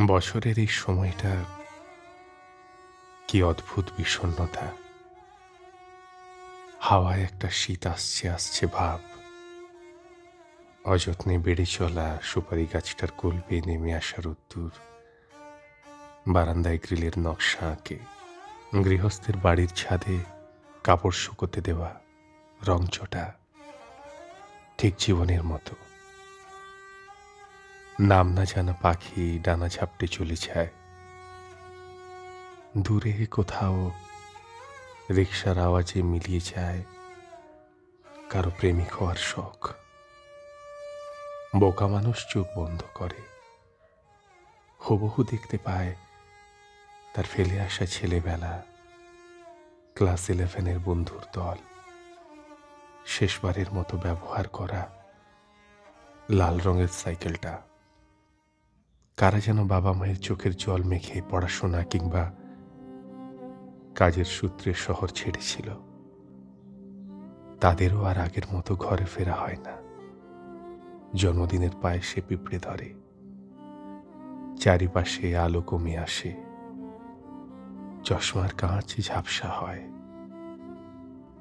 বছরের এই সময়টা কি অদ্ভুত বিষণ্ণতা। হাওয়ায় একটা শীত আসছে আসছে ভাব। অযত্নে বেড়ে চলা সুপারি গাছটার কোল বেয়ে নেমে আসা রোদ্দুর বারান্দায় গ্রিলের নকশা আঁকে, গৃহস্থের বাড়ির ছাদে কাপড় শুকোতে দেওয়া রংচটা ঠিক জীবনের মতো। নাম না জানা পাখি ডানা ঝাপটে চলে যায়। দূরে কোথাও রিক্সার আওয়াজে মিলিয়ে যায় কারও প্রেমিক হওয়ার শখ। বোকা মানুষ চোখ বন্ধ করে। হুবহু দেখতে পায় তার ফেলে আসা ছেলেবেলা ক্লাস ইলেভেনের বন্ধুর দল। শেষবারের মতো ব্যবহার করা লাল রঙের সাইকেলটা। কারা যেন বাবা মায়ের চোখের জল মেখে পড়াশোনা কিংবা কাজের সূত্রে শহর ছেড়েছিল। তাদেরও আর আগের মতো ঘরে ফেরা হয় না। জন্মদিনের পায়ে সে পিঁপড়ে ধরে। চারিপাশে আলো কমে আসে। চশমার কাঁচ ঝাপসা হয়।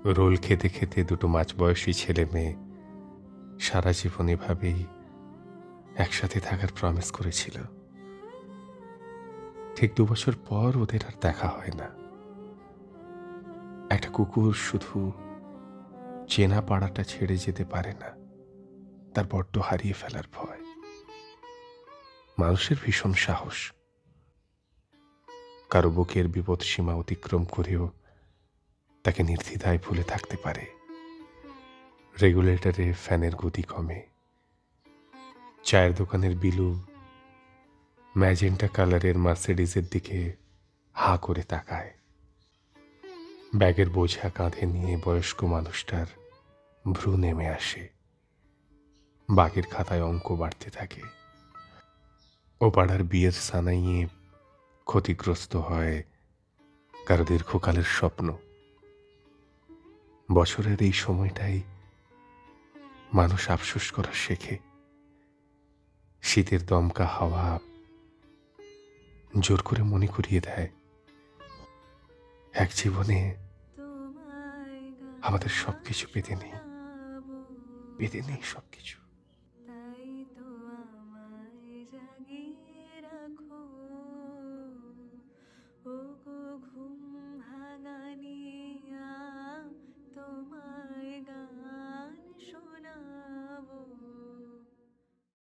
রোল খেতে খেতে দুটো মাঝবয়সী ছেলে মেয়ে সারা জীবন এভাবেই একসাথে থাকার প্রমিস করেছিল। ঠিক দু বছর পর ওদের আর দেখা হয় না। একটা কুকুর শুধু চেনা পাড়াটা ছেড়ে যেতে পারে না, তার বড্ড হারিয়ে ফেলার ভয়। মানুষের ভীষণ সাহস। কারও বুকের বিপদ সীমা অতিক্রম করেও তাকে নির্দ্বিধায় ভুলে থাকতে পারে। রেগুলেটরে ফ্যানের গতি কমে। চায়ের দোকানের বিলু ম্যাজেন্টা কালারের মার্সিডিজের দিকে হা করে তাকায়। ব্যাগের বোঝা কাঁধে নিয়ে বয়স্ক মানুষটার ভ্রু নেমে আসে। বাঘের খাতায় অঙ্ক বাড়তে থাকে। ও পাড়ার বিয়ের সানাইয়ে ক্ষতিগ্রস্ত হয় কারও দীর্ঘকালের স্বপ্ন। বছরের এই সময়টাই মানুষ আফসোস করা শেখে। শীতের দমকা হাওয়া জোর করে মনে করিয়ে দেয়। এক জীবনে আমাদের সবকিছু পেতে নেই। পেতে নেই সবকিছু। তাই